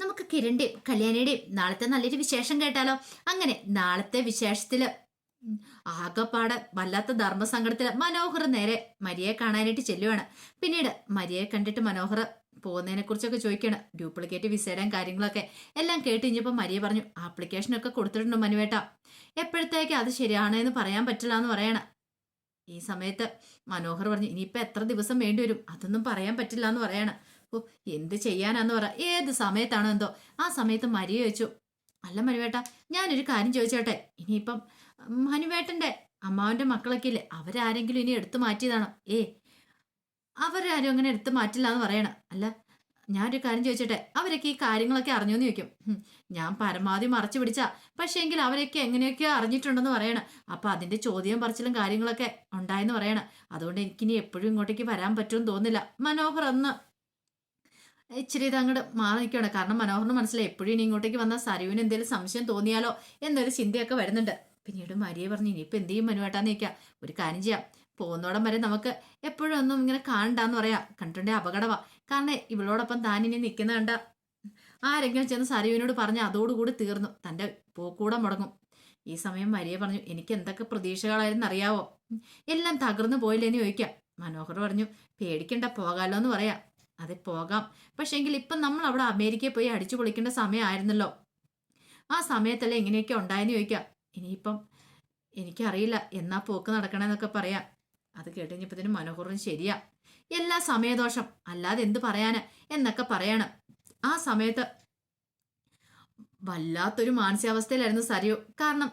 നമുക്ക് കിരണിന്റെയും കല്യാണിയുടെയും നാളത്തെ നല്ലൊരു വിശേഷം കേട്ടാലോ? അങ്ങനെ നാളത്തെ വിശേഷത്തിൽ ആകപ്പാടെ വല്ലാത്ത ധർമ്മസങ്കടത്തിൽ മനോഹർ നേരെ മരിയെ കാണാനായിട്ട് ചെല്ലുവാണ്. പിന്നീട് മരിയെ കണ്ടിട്ട് മനോഹർ പോകുന്നതിനെ കുറിച്ചൊക്കെ ചോദിക്കണം. ഡ്യൂപ്ലിക്കേറ്റ് വിസയുടെയും കാര്യങ്ങളൊക്കെ എല്ലാം കേട്ട് കഴിഞ്ഞപ്പോൾ മരിയ പറഞ്ഞു ആപ്ലിക്കേഷനൊക്കെ കൊടുത്തിട്ടുണ്ട് മനുവേട്ട. എപ്പോഴത്തേക്ക് അത് ശരിയാണ് എന്ന് പറയാൻ പറ്റില്ല എന്ന് പറയണ. ഈ സമയത്ത് മനോഹർ പറഞ്ഞു ഇനിയിപ്പോൾ എത്ര ദിവസം വേണ്ടി വരും? അതൊന്നും പറയാൻ പറ്റില്ല എന്ന് പറയണ. ഓ എന്ത് ചെയ്യാനാന്ന് പറ. ഏത് സമയത്താണോ എന്തോ. ആ സമയത്ത് മരിയ ചോദിച്ചു അല്ല മനുവേട്ട ഞാനൊരു കാര്യം ചോദിച്ചോട്ടെ. ഇനിയിപ്പം മനുവേട്ടന്റെ അമ്മാവന്റെ മക്കളൊക്കെ ഇല്ലേ അവരാരെങ്കിലും ഇനി എടുത്തു മാറ്റിയതാണോ? ഏ അവരാരും അങ്ങനെ എടുത്തു മാറ്റില്ല എന്ന് പറയണ. അല്ല ഞാനൊരു കാര്യം ചോദിച്ചോട്ടെ. അവരൊക്കെ ഈ കാര്യങ്ങളൊക്കെ അറിഞ്ഞോന്ന് ചോദിക്കും. ഞാൻ പരമാവധി മറച്ചു പിടിച്ചാ. പക്ഷേ എങ്കിൽ അവരൊക്കെ എങ്ങനെയൊക്കെയോ അറിഞ്ഞിട്ടുണ്ടെന്ന് പറയണം. അപ്പൊ അതിന്റെ ചോദ്യം പറച്ചിലും കാര്യങ്ങളൊക്കെ ഉണ്ടായെന്ന് പറയണം. അതുകൊണ്ട് എനിക്കിനി എപ്പോഴും ഇങ്ങോട്ടേക്ക് വരാൻ പറ്റുമെന്ന് തോന്നില്ല മനോഹർ ഒന്ന് ഇച്ചിരി ഇത് അങ്ങോട്ട് മാറി നിൽക്കുകയാണ്. കാരണം മനോഹറിന് മനസ്സിലായി എപ്പോഴും ഇനി ഇങ്ങോട്ടേക്ക് വന്നാൽ സരുവിന് എന്തെങ്കിലും സംശയം തോന്നിയാലോ എന്നൊരു ചിന്തയൊക്കെ വരുന്നുണ്ട്. പിന്നീട് മരിയെ പറഞ്ഞു ഇനിയിപ്പോൾ എന്ത് ചെയ്യും മനുവേട്ടാന്ന് നിൽക്കാം ഒരു കാര്യം ചെയ്യാം. പോകുന്നോടം വരെ നമുക്ക് എപ്പോഴും ഒന്നും ഇങ്ങനെ കാണണ്ടെന്ന് പറയാം. കണ്ടിട്ടുണ്ടെങ്കിൽ അപകടമാ കാരണം ഇവളോടൊപ്പം താൻ ഇനി നിൽക്കുന്ന കണ്ട ആരെങ്കിലും ചെന്ന് സരുവിനോട് പറഞ്ഞ് അതോടുകൂടി തീർന്നു. തന്റെ പോക്കൂടെ മുടങ്ങും. ഈ സമയം മരിയെ പറഞ്ഞു എനിക്ക് എന്തൊക്കെ പ്രതീക്ഷകളായിരുന്നു അറിയാവോ? എല്ലാം തകർന്നു പോയില്ലേന്ന് ചോദിക്കാം. മനോഹർ പറഞ്ഞു പേടിക്കണ്ട പോകാലോ എന്ന് പറയാം. അതെ പോകാം. പക്ഷേ എങ്കിൽ ഇപ്പം നമ്മൾ അവിടെ അമേരിക്കയിൽ പോയി അടിച്ചു പൊളിക്കേണ്ട സമയമായിരുന്നല്ലോ. ആ സമയത്തല്ലേ ഇങ്ങനെയൊക്കെ ഉണ്ടായെന്ന് ചോദിക്കാം ഇനിയിപ്പം എനിക്കറിയില്ല. എന്നാ പോക്ക് നടക്കണമെന്നൊക്കെ പറയാം. അത് കേട്ടുകഴിഞ്ഞപ്പത്തിന് മനോഹറും ശരിയാ. എല്ലാ സമയദോഷം അല്ലാതെ എന്ത് പറയാന് എന്നൊക്കെ പറയണം. ആ സമയത്ത് വല്ലാത്തൊരു മാനസികാവസ്ഥയിലായിരുന്നു സരിയു. കാരണം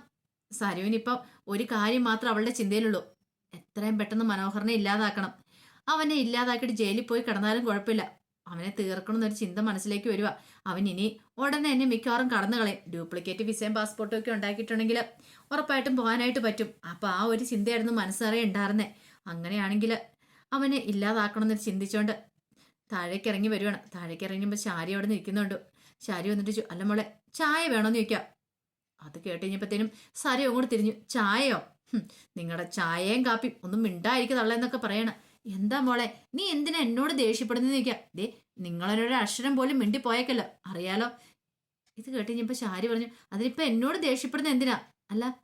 സരയുവിനിപ്പം ഒരു കാര്യം മാത്രം അവളുടെ ചിന്തയിലുള്ളൂ. എത്രയും പെട്ടെന്ന് മനോഹറിനെ ഇല്ലാതാക്കണം. അവനെ ഇല്ലാതാക്കിയിട്ട് ജയിലിൽ പോയി കിടന്നാലും കുഴപ്പമില്ല. അവനെ തീർക്കണം എന്നൊരു ചിന്ത മനസ്സിലേക്ക് വരിക അവൻ ഇനി ഉടനെ തന്നെ മിക്കവാറും കടന്നു കളയും. ഡ്യൂപ്ലിക്കേറ്റ് വിസയും പാസ്പോർട്ടും ഒക്കെ ഉണ്ടാക്കിയിട്ടുണ്ടെങ്കിൽ ഉറപ്പായിട്ടും പോകാനായിട്ട് പറ്റും. അപ്പൊ ആ ഒരു ചിന്തയായിരുന്നു മനസ്സറിയ ഉണ്ടായിരുന്നെ. അങ്ങനെയാണെങ്കിൽ അവനെ ഇല്ലാതാക്കണം എന്നൊരു ചിന്തിച്ചോണ്ട് താഴേക്ക് ഇറങ്ങി വരുവാണ്. താഴേക്ക് ഇറങ്ങിയപ്പോൾ ശാരി അവിടെ നിൽക്കുന്നുണ്ട്. ശാരി വന്നിട്ട് ചോ- അല്ല മോളെ ചായ വേണമെന്ന് ചോദിക്കാം. അത് കേട്ട് കഴിഞ്ഞപ്പോഴത്തേനും സരി അങ്ങോട്ട് തിരിഞ്ഞു. ചായയോ? നിങ്ങളുടെ ചായയും കാപ്പിയും. ഒന്നും മിണ്ടായിരിക്കും തള്ളെന്നൊക്കെ പറയണ. എന്താ മോളെ നീ എന്തിനാ എന്നോട് ദേഷ്യപ്പെടുന്നത് ചോദിക്കാം? ദേ നിങ്ങളൊരു അക്ഷരം പോലും മിണ്ടി പോയേക്കല്ലോ അറിയാലോ? ഇത് കേട്ട് കഴിഞ്ഞപ്പോ ശാരി പറഞ്ഞു അതിനിപ്പോ എന്നോട് ദേഷ്യപ്പെടുന്നത് എന്തിനാ? അല്ല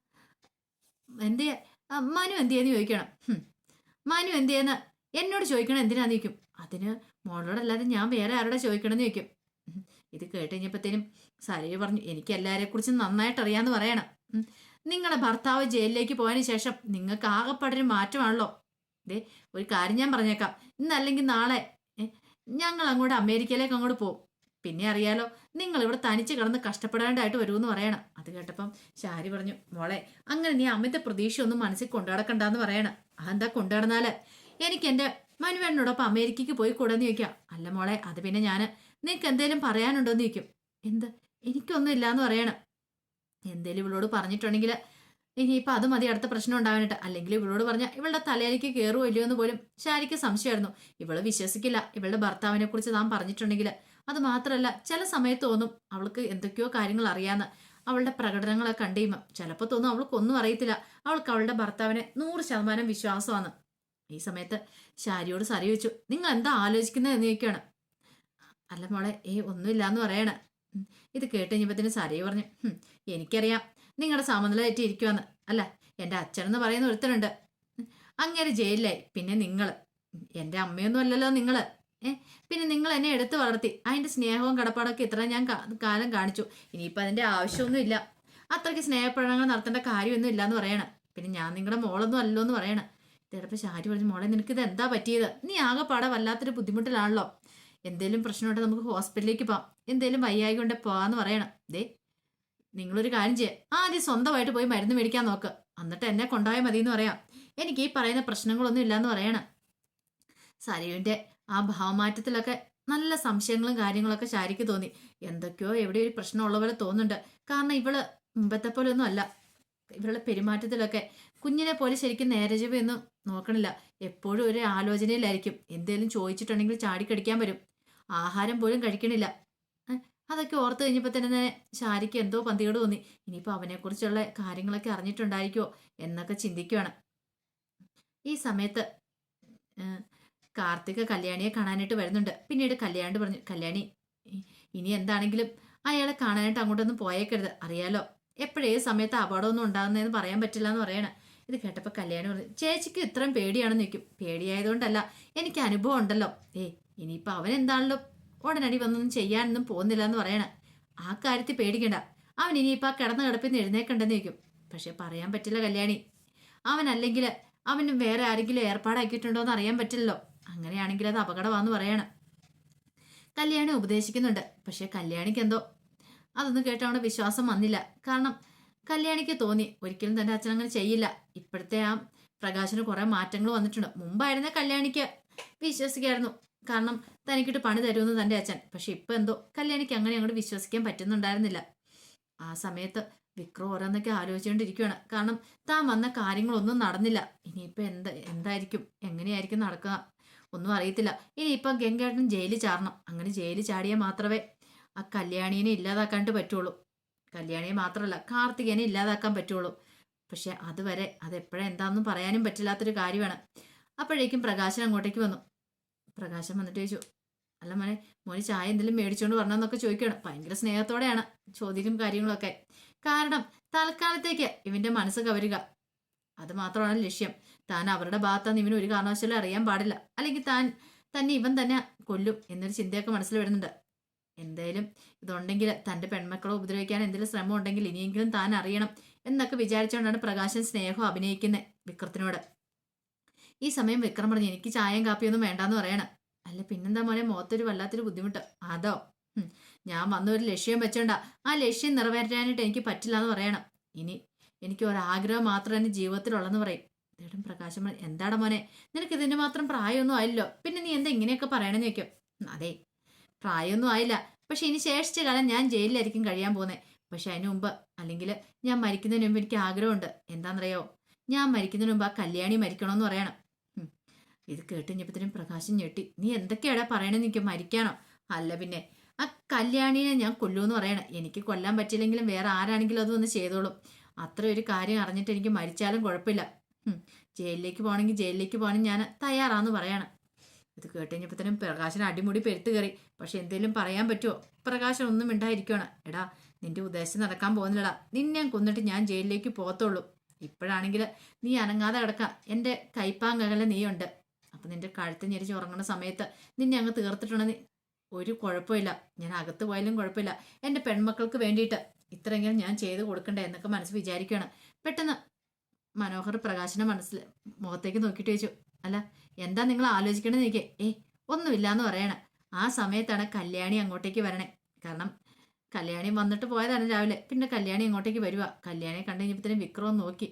എന്ത് മനു എന്തിയെന്ന് ചോദിക്കണം. മനു എന്തിയെന്ന് എന്നോട് ചോദിക്കണം എന്തിനാന്ന് ചോദിക്കും. അതിന് മോളോടല്ലാതെ ഞാൻ വേറെ ആരോടെ ചോദിക്കണമെന്ന് ചോദിക്കും. ഇത് കേട്ട് കഴിഞ്ഞപ്പോഴത്തേനും പറഞ്ഞു എനിക്ക് എല്ലാവരെ കുറിച്ചും നന്നായിട്ട് അറിയാന്ന് പറയണം. നിങ്ങളെ ഭർത്താവ് ജയിലിലേക്ക് പോയതിനു ശേഷം നിങ്ങൾക്ക് ആകെപ്പാടൊരു മാറ്റമാണല്ലോ. ദേ ഒരു കാര്യം ഞാൻ പറഞ്ഞേക്കാം. ഇന്നല്ലെങ്കിൽ നാളെ ഞങ്ങൾ അങ്ങോട്ട് അമേരിക്കയിലേക്ക് അങ്ങോട്ട് പോകും പിന്നെ അറിയാലോ നിങ്ങൾ ഇവിടെ തനിച്ച് കിടന്ന് കഷ്ടപ്പെടാണ്ടായിട്ട് വരുമെന്ന് പറയണം. അത് കേട്ടപ്പം ശാരി പറഞ്ഞു മോളെ അങ്ങനെ നീ അമിത പ്രതീക്ഷയൊന്നും മനസ്സിൽ കൊണ്ടുനടക്കണ്ടെന്ന് പറയണം. അതെന്താ കൊണ്ടുനടന്നാൽ? എനിക്ക് എന്റെ മനുവേണ്ണോടൊപ്പം അമേരിക്കയ്ക്ക് പോയി കൂടെന്ന് ചോദിക്കാം. അല്ല മോളെ അത് പിന്നെ ഞാൻ നിനക്ക് എന്തേലും പറയാനുണ്ടോന്ന് ചോദിക്കും. എന്ത്? എനിക്കൊന്നും ഇല്ലാന്ന് പറയണം. എന്തേലും ഇവളോട് പറഞ്ഞിട്ടുണ്ടെങ്കിൽ ഇനിയിപ്പോൾ അത് മതി അടുത്ത പ്രശ്നം ഉണ്ടാവാനായിട്ട്. അല്ലെങ്കിൽ ഇവളോട് പറഞ്ഞാൽ ഇവളുടെ തലയിലേക്ക് കയറുമോ ഇല്ലയോ എന്ന് പോലും ശാരിക്ക് സംശയമായിരുന്നു. ഇവൾ വിശ്വസിക്കില്ല. ഇവളുടെ ഭർത്താവിനെ കുറിച്ച് താൻ പറഞ്ഞിട്ടുണ്ടെങ്കിൽ അത് മാത്രമല്ല ചില സമയത്ത് തോന്നും അവൾക്ക് എന്തൊക്കെയോ കാര്യങ്ങൾ അറിയാന്ന്. അവളുടെ പ്രകടനങ്ങളെ കണ്ടു ചിലപ്പോൾ തോന്നും അവൾക്കൊന്നും അറിയത്തില്ല. അവൾക്ക് അവളുടെ ഭർത്താവിനെ നൂറ് ശതമാനം വിശ്വാസമാണ് ഈ സമയത്ത് ശാരിയോട് സറി വെച്ചു നിങ്ങൾ എന്താ ആലോചിക്കുന്നത് എന്ന് ചോദിക്കുകയാണ് അല്ല മോളെ ഏ ഒന്നുമില്ലാന്ന് എന്ന് പറയണേ ഇത് കേട്ട് തന്നെ സാരി പറഞ്ഞു എനിക്കറിയാം. നിങ്ങളുടെ സമനില തെറ്റി ഇരിക്കുവാന്ന് അല്ല? എന്റെ അച്ഛനെന്ന് പറയുന്ന ഒരുത്തനുണ്ട്. അങ്ങനെ ജയിലിലായി. പിന്നെ നിങ്ങൾ എന്റെ അമ്മയൊന്നും അല്ലല്ലോ നിങ്ങൾ പിന്നെ നിങ്ങൾ എന്നെ എടുത്തു വളർത്തി. അതിന്റെ സ്നേഹവും കടപ്പാടൊക്കെ ഇത്ര ഞാൻ കാലം കാണിച്ചു. ഇനിയിപ്പോൾ അതിന്റെ ആവശ്യമൊന്നും ഇല്ല. അത്രയ്ക്ക് സ്നേഹപ്രകടനങ്ങൾ നടത്തേണ്ട കാര്യമൊന്നും ഇല്ലാന്ന് പറയണം. പിന്നെ ഞാൻ നിങ്ങളുടെ മോളൊന്നും അല്ലല്ലോ എന്ന് പറയണം. ചിലപ്പോൾ ശാരി പറഞ്ഞു മോളെ നിനക്ക് ഇത് എന്താ പറ്റിയത്? നീ ആകെ ആകെപ്പാടെ വല്ലാത്തൊരു ബുദ്ധിമുട്ടിലാണല്ലോ. എന്തെങ്കിലും പ്രശ്നമുണ്ടെങ്കിൽ നമുക്ക് ഹോസ്പിറ്റലിലേക്ക് പോവാം. എന്തെങ്കിലും വയ്യായി കൊണ്ട് പോകാമെന്ന് പറയണം. ദേ നിങ്ങളൊരു കാര്യം ചെയ്യ. ആദ്യം സ്വന്തമായിട്ട് പോയി മരുന്ന് മേടിക്കാൻ നോക്ക്. എന്നിട്ട് എന്നെ കൊണ്ടുപോയാൽ മതി എന്ന് പറയാം. എനിക്ക് ഈ പറയുന്ന പ്രശ്നങ്ങളൊന്നും ഇല്ലാന്ന് പറയണം. സരിയുവിന്റെ ആ ഭാവമാറ്റത്തിലൊക്കെ നല്ല സംശയങ്ങളും കാര്യങ്ങളൊക്കെ ശാരിക്ക് തോന്നി. എന്തൊക്കെയോ എവിടെ ഒരു പ്രശ്നമുള്ള പോലെ തോന്നുന്നുണ്ട്. കാരണം ഇവൾ മുമ്പത്തെ പോലെ ഒന്നും അല്ല. ഇവളുടെ പെരുമാറ്റത്തിലൊക്കെ കുഞ്ഞിനെ പോലെ ശരിക്കും നേരജീവൊന്നും നോക്കണില്ല. എപ്പോഴും ഒരു ആലോചനയിലായിരിക്കും. എന്തേലും ചോദിച്ചിട്ടുണ്ടെങ്കിൽ ചാടിക്കടിക്കാൻ വരും. ആഹാരം പോലും കഴിക്കണില്ല. അതൊക്കെ ഓർത്ത് കഴിഞ്ഞപ്പോൾ തന്നെ ശാരിക്ക് എന്തോ പന്തികേട് തോന്നി. ഇനിയിപ്പോൾ അവനെക്കുറിച്ചുള്ള കാര്യങ്ങളൊക്കെ അറിഞ്ഞിട്ടുണ്ടായിരിക്കുമോ എന്നൊക്കെ ചിന്തിക്കുകയാണ് ഈ സമയത്ത് കാർത്തിക കല്യാണിയെ കാണാനായിട്ട് വരുന്നുണ്ട്. പിന്നീട് കല്യാണി പറഞ്ഞു കല്യാണി ഇനി എന്താണെങ്കിലും അയാളെ കാണാനായിട്ട് അങ്ങോട്ടൊന്നും പോയേക്കരുത്. അറിയാലോ എപ്പോഴേ സമയത്ത് അപകടമൊന്നും ഉണ്ടാകുന്നതെന്ന് പറയാൻ പറ്റില്ല എന്ന് പറയണ. ഇത് കേട്ടപ്പോൾ കല്യാണി പറഞ്ഞു ചേച്ചിക്ക് ഇത്രയും പേടിയാണെന്ന് നിൽക്കും പേടിയായതുകൊണ്ടല്ല എനിക്ക് അനുഭവം ഉണ്ടല്ലോ. ഏ ഇനിയിപ്പോൾ അവൻ എന്താണല്ലോ ഉടനടി വന്നൊന്നും ചെയ്യാനൊന്നും പോകുന്നില്ല എന്ന് പറയണ. ആ കാര്യത്തിൽ പേടിക്കണ്ട. അവൻ ഇനിയിപ്പോൾ ആ കിടന്ന കിടപ്പിൽ നിന്ന് എഴുന്നേക്കണ്ടെന്ന് ചോദിക്കും. പക്ഷെ പറയാൻ പറ്റില്ല കല്യാണി. അവനല്ലെങ്കിൽ അവന് വേറെ ആരെങ്കിലും ഏർപ്പാടാക്കിയിട്ടുണ്ടോ എന്ന് അറിയാൻ പറ്റില്ലല്ലോ. അങ്ങനെയാണെങ്കിൽ അത് അപകടമാണെന്ന് പറയണം. കല്യാണി ഉപദേശിക്കുന്നുണ്ട്. പക്ഷെ കല്യാണിക്ക് എന്തോ അതൊന്നും കേട്ട് വിശ്വാസം വന്നില്ല. കാരണം കല്യാണിക്ക് തോന്നി ഒരിക്കലും തന്റെ അച്ഛൻ അങ്ങനെ ചെയ്യില്ല. ഇപ്പോഴത്തെ ആ പ്രകാശന് കുറേ മാറ്റങ്ങൾ വന്നിട്ടുണ്ട്. മുമ്പായിരുന്ന കല്യാണിക്ക് വിശ്വസിക്കായിരുന്നു. കാരണം തനിക്കിട്ട് പണി തരുമെന്ന് തന്റെ അച്ഛൻ. പക്ഷെ ഇപ്പം എന്തോ കല്യാണിക്ക് അങ്ങനെ അങ്ങോട്ട് വിശ്വസിക്കാൻ പറ്റുന്നുണ്ടായിരുന്നില്ല. ആ സമയത്ത് വിക്രം ഓരോന്നൊക്കെ ആലോചിച്ചുകൊണ്ടിരിക്കുകയാണ് കാരണം താൻ വന്ന കാര്യങ്ങളൊന്നും നടന്നില്ല. ഇനിയിപ്പോൾ എന്ത് എന്തായിരിക്കും? എങ്ങനെയായിരിക്കും നടക്കുക? ഒന്നും അറിയത്തില്ല. ഇനിയിപ്പം ഗംഗേട്ടൻ ജയിലിൽ ചാടണം. അങ്ങനെ ജയിലിൽ ചാടിയാൽ മാത്രമേ ആ കല്യാണീനെ ഇല്ലാതാക്കാണ്ട് പറ്റുള്ളൂ. കല്യാണിയെ മാത്രമല്ല കാർത്തികേനെ ഇല്ലാതാക്കാൻ പറ്റുള്ളൂ. പക്ഷെ അതുവരെ അതെപ്പോഴെന്താണെന്നും പറയാനും പറ്റില്ലാത്തൊരു കാര്യമാണ്. അപ്പോഴേക്കും പ്രകാശൻ അങ്ങോട്ടേക്ക് വന്നു. പ്രകാശൻ വന്നിട്ട് ചോദിച്ചു അല്ല മോനെ മോന് ചായ എന്തെങ്കിലും മേടിച്ചോണ്ട് വരണമെന്നൊക്കെ ചോദിക്കണം. ഭയങ്കര സ്നേഹത്തോടെയാണ് ചോദ്യവും കാര്യങ്ങളൊക്കെ. കാരണം തൽക്കാലത്തേക്ക് ഇവന്റെ മനസ്സ് കവരുക. അത് മാത്രമാണ് ലക്ഷ്യം. താൻ അവരുടെ ഭാഗത്താന്ന് ഇവന് ഒരു കാരണവശാലും അറിയാൻ പാടില്ല. അല്ലെങ്കിൽ താൻ തന്നെ ഇവൻ തന്നെ കൊല്ലും എന്നൊരു ചിന്തയൊക്കെ മനസ്സിൽ വരുന്നുണ്ട്. എന്തായാലും ഇതുണ്ടെങ്കിൽ തന്റെ പെൺമക്കളെ ഉപദ്രവിക്കാൻ എന്തെങ്കിലും ശ്രമം ഉണ്ടെങ്കിൽ ഇനിയെങ്കിലും താൻ അറിയണം എന്നൊക്കെ വിചാരിച്ചുകൊണ്ടാണ് പ്രകാശൻ സ്നേഹം അഭിനയിക്കുന്നത് വിക്രത്തിനോട്. ഈ സമയം വിക്രം പറഞ്ഞു എനിക്ക് ചായയും കാപ്പിയൊന്നും വേണ്ടാന്ന് പറയണം. അല്ല പിന്നെന്താ മോനെ? മുഖത്തൊരു വല്ലാത്തൊരു ബുദ്ധിമുട്ട്. അതോ? ഞാൻ വന്ന ഒരു ലക്ഷ്യം വെച്ചോണ്ട. ആ ലക്ഷ്യം നിറവേറ്റാനായിട്ട് എനിക്ക് പറ്റില്ല എന്ന് പറയണം. ഇനി എനിക്ക് ഒരാഗ്രഹം മാത്രമേ എന്നെ ജീവിതത്തിലുള്ളെന്ന് പറയും. ദേടും പ്രകാശം എന്താടാ മോനെ? നിനക്ക് ഇതിന് മാത്രം പ്രായമൊന്നും ആയില്ലോ. പിന്നെ നീ എന്താ ഇങ്ങനെയൊക്കെ പറയണമെന്ന് ചോദിക്കും. അതെ. പ്രായമൊന്നും ആയില്ല. പക്ഷെ ഇനി ശേഷിച്ച കാലം ഞാൻ ജയിലിലായിരിക്കും കഴിയാൻ പോകുന്നത് പക്ഷെ അതിന് മുമ്പ് അല്ലെങ്കിൽ ഞാൻ മരിക്കുന്നതിന് മുമ്പ് എനിക്ക് ആഗ്രഹമുണ്ട്. എന്താണെന്നറിയോ ഞാൻ മരിക്കുന്നതിന് മുമ്പ് ആ കല്യാണി മരിക്കണമെന്ന് പറയണം. ഇത് കേട്ട് കഴിഞ്ഞപ്പോഴത്തേനും പ്രകാശം ഞെട്ടി. നീ എന്തൊക്കെയാടാ പറയണെന്ന് എനിക്ക് മരിക്കാനോ? അല്ല പിന്നെ ആ കല്യാണിനെ ഞാൻ കൊല്ലൂന്ന് പറയണം. എനിക്ക് കൊല്ലാൻ പറ്റില്ലെങ്കിലും വേറെ ആരാണെങ്കിലും അത് വന്ന് ചെയ്തോളും. അത്ര ഒരു കാര്യം അറിഞ്ഞിട്ട് എനിക്ക് മരിച്ചാലും കുഴപ്പമില്ല. ജയിലിലേക്ക് പോകണമെങ്കിൽ ജയിലിലേക്ക് പോകണം ഞാൻ തയ്യാറാന്ന് പറയണം. ഇത് കേട്ട് കഴിഞ്ഞപ്പോഴത്തേനും പ്രകാശൻ അടിമുടി പെരുത്ത് കയറി. പക്ഷെ എന്തെങ്കിലും പറയാൻ പറ്റുമോ പ്രകാശൻ ഒന്നും മിണ്ടായിരിക്കണം എടാ നിന്റെ ഉദ്ദേശം നടക്കാൻ പോകുന്നില്ലടാ. നിന്നെ കൊന്നിട്ട് ഞാൻ ജയിലിലേക്ക് പോകത്തുള്ളൂ. ഇപ്പോഴാണെങ്കിൽ നീ അനങ്ങാതെ കിടക്കാം. എന്റെ കൈപ്പാങ്കകല നീയുണ്ട്. അപ്പം നിന്റെ കഴുത്ത് ഞെരിച്ച് ഉറങ്ങുന്ന സമയത്ത് നിന്നെ അങ്ങ് തീർത്തിട്ടുണ്ടെന്ന് ഒരു കുഴപ്പമില്ല. ഞാൻ അകത്ത് പോയാലും കുഴപ്പമില്ല. എന്റെ പെൺമക്കൾക്ക് വേണ്ടിയിട്ട് ഇത്രയെങ്കിലും ഞാൻ ചെയ്ത് കൊടുക്കണ്ടേ എന്നൊക്കെ മനസ്സ് വിചാരിക്കുകയാണ്. പെട്ടെന്ന് മനോഹർ പ്രകാശിനെ മനസ്സിൽ മുഖത്തേക്ക് നോക്കിയിട്ട് ചോദിച്ചു അല്ല എന്താ നിങ്ങൾ ആലോചിക്കണമെന്ന് എനിക്ക്? ഏ ഒന്നുമില്ല എന്ന് പറയണേ. ആ സമയത്താണ് കല്യാണി അങ്ങോട്ടേക്ക് വരണേ. കാരണം കല്യാണി വന്നിട്ട് പോയതാണ് രാവിലെ. പിന്നെ കല്യാണി അങ്ങോട്ടേക്ക് വരുക കല്യാണിയെ കണ്ടു കഴിഞ്ഞപ്പോഴത്തേനും നോക്കി.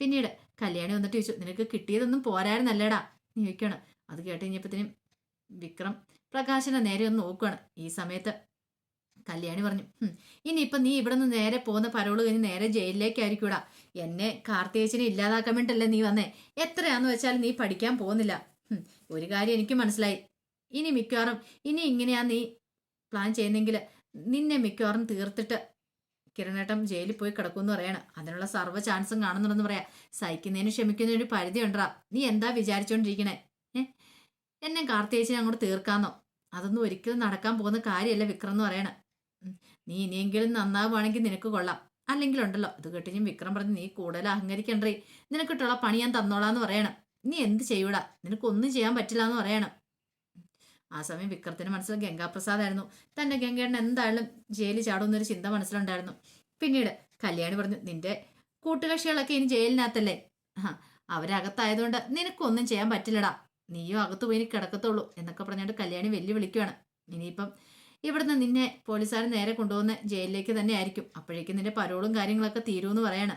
പിന്നീട് കല്യാണി വന്നിട്ട് ചോദിച്ചു നിനക്ക് കിട്ടിയതൊന്നും പോരായിരുന്നല്ലേടാ. നീ ചോദിക്കണം അത് കേട്ട് കഴിഞ്ഞപ്പോഴത്തേനും വിക്രം പ്രകാശനെ നേരെ ഒന്ന് നോക്കുകയാണ് ഈ സമയത്ത് കല്യാണി പറഞ്ഞു ഇനി ഇനിയിപ്പം നീ ഇവിടെ നിന്ന് നേരെ പോകുന്ന പരോൾ കഴിഞ്ഞ് നേരെ ജയിലിലേക്കായിരിക്കൂടാ. എന്നെ കാർത്തികേച്ചനെ ഇല്ലാതാക്കാൻ വേണ്ടിയല്ലേ നീ വന്നേ. എത്രയാന്ന് വെച്ചാൽ നീ പഠിക്കാൻ പോകുന്നില്ല. ഒരു കാര്യം എനിക്ക് മനസ്സിലായി. ഇനി മിക്കവാറും ഇനി ഇങ്ങനെയാ നീ പ്ലാൻ ചെയ്യുന്നെങ്കിൽ നിന്നെ മിക്കവാറും തീർത്തിട്ട് കിരണേട്ടം ജയിലിൽ പോയി കിടക്കുമെന്ന് പറയണം. അതിനുള്ള സർവ ചാൻസും കാണുന്നുണ്ടെന്ന് പറയാം. സഹിക്കുന്നതിന് ക്ഷമിക്കുന്നതിന് ഒരു പരിധി നീ എന്താ വിചാരിച്ചോണ്ടിരിക്കണേ? എന്നെ കാർത്തിയേച്ചിനെ അങ്ങോട്ട് തീർക്കാന്നോ? അതൊന്നും ഒരിക്കലും നടക്കാൻ പോകുന്ന കാര്യമല്ല വിക്രം എന്ന് പറയണ. നീ ഇനിയെങ്കിലും നന്നാവുകയാണെങ്കിൽ നിനക്ക് കൊള്ളാം. അല്ലെങ്കിൽ ഉണ്ടല്ലോ ഇത് കേട്ട് വിക്രം പറഞ്ഞ് നീ കൂടുതൽ അഹങ്കരിക്കണ്ടേ? നിനക്കിട്ടുള്ള പണി ഞാൻ തന്നോളാന്ന് പറയണം. നീ എന്ത് ചെയ്യൂടാ? നിനക്കൊന്നും ചെയ്യാൻ പറ്റില്ല എന്ന് പറയണം. ആ സമയം വിക്രത്തിന്റെ മനസ്സിൽ ഗംഗാപ്രസാദായിരുന്നു. തന്നെ ഗംഗേട്ടൻ എന്തായാലും ജയിലിൽ ചാടുമെന്നൊരു ചിന്ത മനസ്സിലുണ്ടായിരുന്നു. പിന്നീട് കല്യാണി പറഞ്ഞു നിന്റെ കൂട്ടുകക്ഷികളൊക്കെ ഇനി ജയിലിനകത്തല്ലേ? അവരകത്തായതുകൊണ്ട് നിനക്കൊന്നും ചെയ്യാൻ പറ്റില്ലടാ. നീയോ അകത്ത് പോയി കിടക്കത്തുള്ളൂ എന്നൊക്കെ പറഞ്ഞിട്ട് കല്യാണി വെല്ലുവിളിക്കുകയാണ് ഇനിയിപ്പം ഇവിടുന്ന് നിന്നെ പോലീസുകാർ നേരെ കൊണ്ടുപോകുന്ന ജയിലിലേക്ക് തന്നെ ആയിരിക്കും അപ്പോഴേക്കും നിന്റെ പരോളും കാര്യങ്ങളൊക്കെ തീരുമെന്ന് പറയാണ്.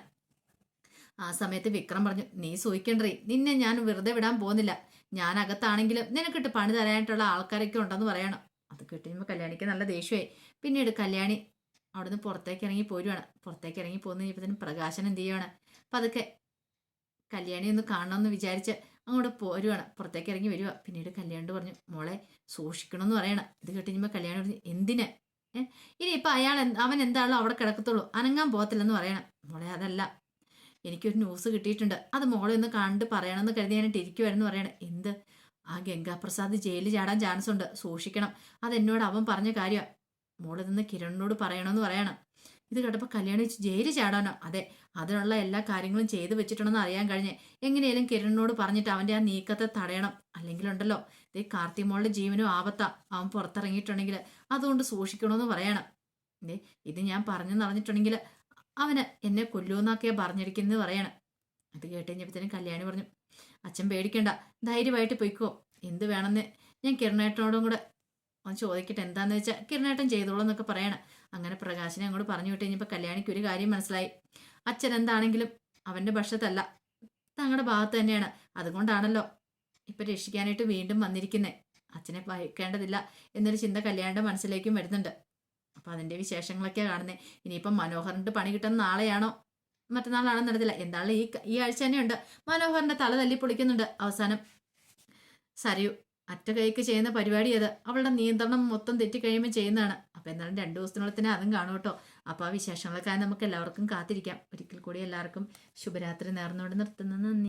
ആ സമയത്ത് വിക്രം പറഞ്ഞു നീ സൂയിക്കണ്ടേ നിന്നെ ഞാൻ വെറുതെ വിടാൻ പോകുന്നില്ല. ഞാൻ അകത്താണെങ്കിലും നിനക്കിട്ട് പണി തരാനായിട്ടുള്ള ആൾക്കാരൊക്കെ ഉണ്ടെന്ന് പറയണം. അത് കിട്ടുമ്പോൾ കല്യാണിക്ക് നല്ല ദേഷ്യമായി. പിന്നീട് കല്യാണി അവിടുന്ന് പുറത്തേക്ക് ഇറങ്ങി പോരുവാണ്. പുറത്തേക്ക് ഇറങ്ങി പോകുന്ന കഴിഞ്ഞപ്പോൾ പ്രകാശൻ എന്ത് ചെയ്യുവാണ്? അപ്പം അതൊക്കെ കല്യാണി ഒന്ന് കാണണമെന്ന് വിചാരിച്ച് അങ്ങോട്ട് പോരുവാണ്. പുറത്തേക്ക് ഇറങ്ങി വരിക പിന്നീട് കല്യാണി പറഞ്ഞു മോളെ സൂക്ഷിക്കണമെന്ന് പറയണം. ഇത് കേട്ട് കഴിയുമ്പോൾ കല്യാണി പറഞ്ഞു എന്തിന്? ഇനിയിപ്പോൾ അയാൾ അവൻ എന്താണല്ലോ അവിടെ കിടക്കത്തുള്ളൂ. അനങ്ങാൻ പോകത്തില്ലെന്ന് പറയണം. മോളെ അതല്ല. എനിക്കൊരു ന്യൂസ് കിട്ടിയിട്ടുണ്ട്. അത് മോളെ ഒന്ന് കണ്ട് പറയണമെന്ന് കരുതി ഞാനിട്ട് ഇരിക്കുമായിരുന്നു പറയണേ. എന്ത്? ആ ഗംഗാപ്രസാദ് ജയിലിൽ ചാടാൻ ചാൻസ് ഉണ്ട്. സൂക്ഷിക്കണം. അതെന്നോട് അവൻ പറഞ്ഞ കാര്യമാണ് മോളെ നിന്ന് കിരണിനോട് പറയണമെന്ന് പറയണം. ഇത് കേട്ടപ്പോൾ കല്യാണം വെച്ച് ജയിലിൽ ചാടാനോ? അതെ അതിനുള്ള എല്ലാ കാര്യങ്ങളും ചെയ്തു വെച്ചിട്ടുണ്ടെന്ന് അറിയാൻ കഴിഞ്ഞ്. എങ്ങനെയാലും കിരണിനോട് പറഞ്ഞിട്ട് അവന്റെ ആ നീക്കത്തെ തടയണം. അല്ലെങ്കിലുണ്ടല്ലോ. ദേ കാർത്തിമോളുടെ ജീവനും ആപത്താ. അവൻ പുറത്തിറങ്ങിയിട്ടുണ്ടെങ്കിൽ അതുകൊണ്ട് സൂക്ഷിക്കണമെന്ന് പറയണം. ഇത് ഞാൻ പറഞ്ഞെന്ന് അറിഞ്ഞിട്ടുണ്ടെങ്കിൽ അവന് എന്നെ കൊല്ലൂന്നൊക്കെ പറഞ്ഞിരിക്കുന്നത് പറയണം. അത് കേട്ട് കഴിഞ്ഞപ്പോഴത്തേനും കല്യാണി പറഞ്ഞു അച്ഛൻ പേടിക്കണ്ട ധൈര്യമായിട്ട് പൊയ്ക്കോ. എന്ത് വേണമെന്ന് ഞാൻ കിരണേട്ടനോടും കൂടെ ഒന്ന് ചോദിക്കട്ടെ എന്താന്ന് വെച്ചാൽ കിരണേട്ടൻ ചെയ്തോളൂ എന്നൊക്കെ പറയണം. അങ്ങനെ പ്രകാശിനെ അങ്ങോട്ട് പറഞ്ഞു വിട്ട് കഴിഞ്ഞപ്പോൾ കല്യാണിക്ക് ഒരു കാര്യം മനസ്സിലായി. അച്ഛൻ എന്താണെങ്കിലും അവന്റെ പക്ഷത്തല്ല തങ്ങളുടെ ഭാഗത്ത് തന്നെയാണ്. അതുകൊണ്ടാണല്ലോ ഇപ്പം രക്ഷിക്കാനായിട്ട് വീണ്ടും വന്നിരിക്കുന്നത് അച്ഛനെ ഭയക്കേണ്ടതില്ല എന്നൊരു ചിന്ത കല്യാണിന്റെ മനസ്സിലേക്കും വരുന്നുണ്ട്. അപ്പൊ അതിന്റെ വിശേഷങ്ങളൊക്കെയാണ് കാണുന്നത് ഇനിയിപ്പം മനോഹറിന്റെ പണി കിട്ടുന്ന നാളെയാണോ? മറ്റന്നാളാണോ നടത്തില്ല എന്തായാലും ഈ ഈ ആഴ്ച തന്നെയുണ്ട്. മനോഹറിന്റെ തല തല്ലി പൊളിക്കുന്നുണ്ട്. അവസാനം സരയു അറ്റ കൈക്ക് ചെയ്യുന്ന പരിപാടി അത്. അവളുടെ നിയന്ത്രണം മൊത്തം തെറ്റിക്കഴിയുമ്പോൾ ചെയ്യുന്നതാണ്. അപ്പോൾ എന്നാലും രണ്ട് ദിവസത്തിനുള്ളിൽ തന്നെ അതും കാണും കേട്ടോ. അപ്പോൾ ആ വിശേഷങ്ങളൊക്കെ നമുക്ക് എല്ലാവർക്കും കാത്തിരിക്കാം. ഒരിക്കൽ കൂടി എല്ലാവർക്കും ശുഭരാത്രി നേർന്നുകൊണ്ട് നിർത്തുന്നു നന്ദി.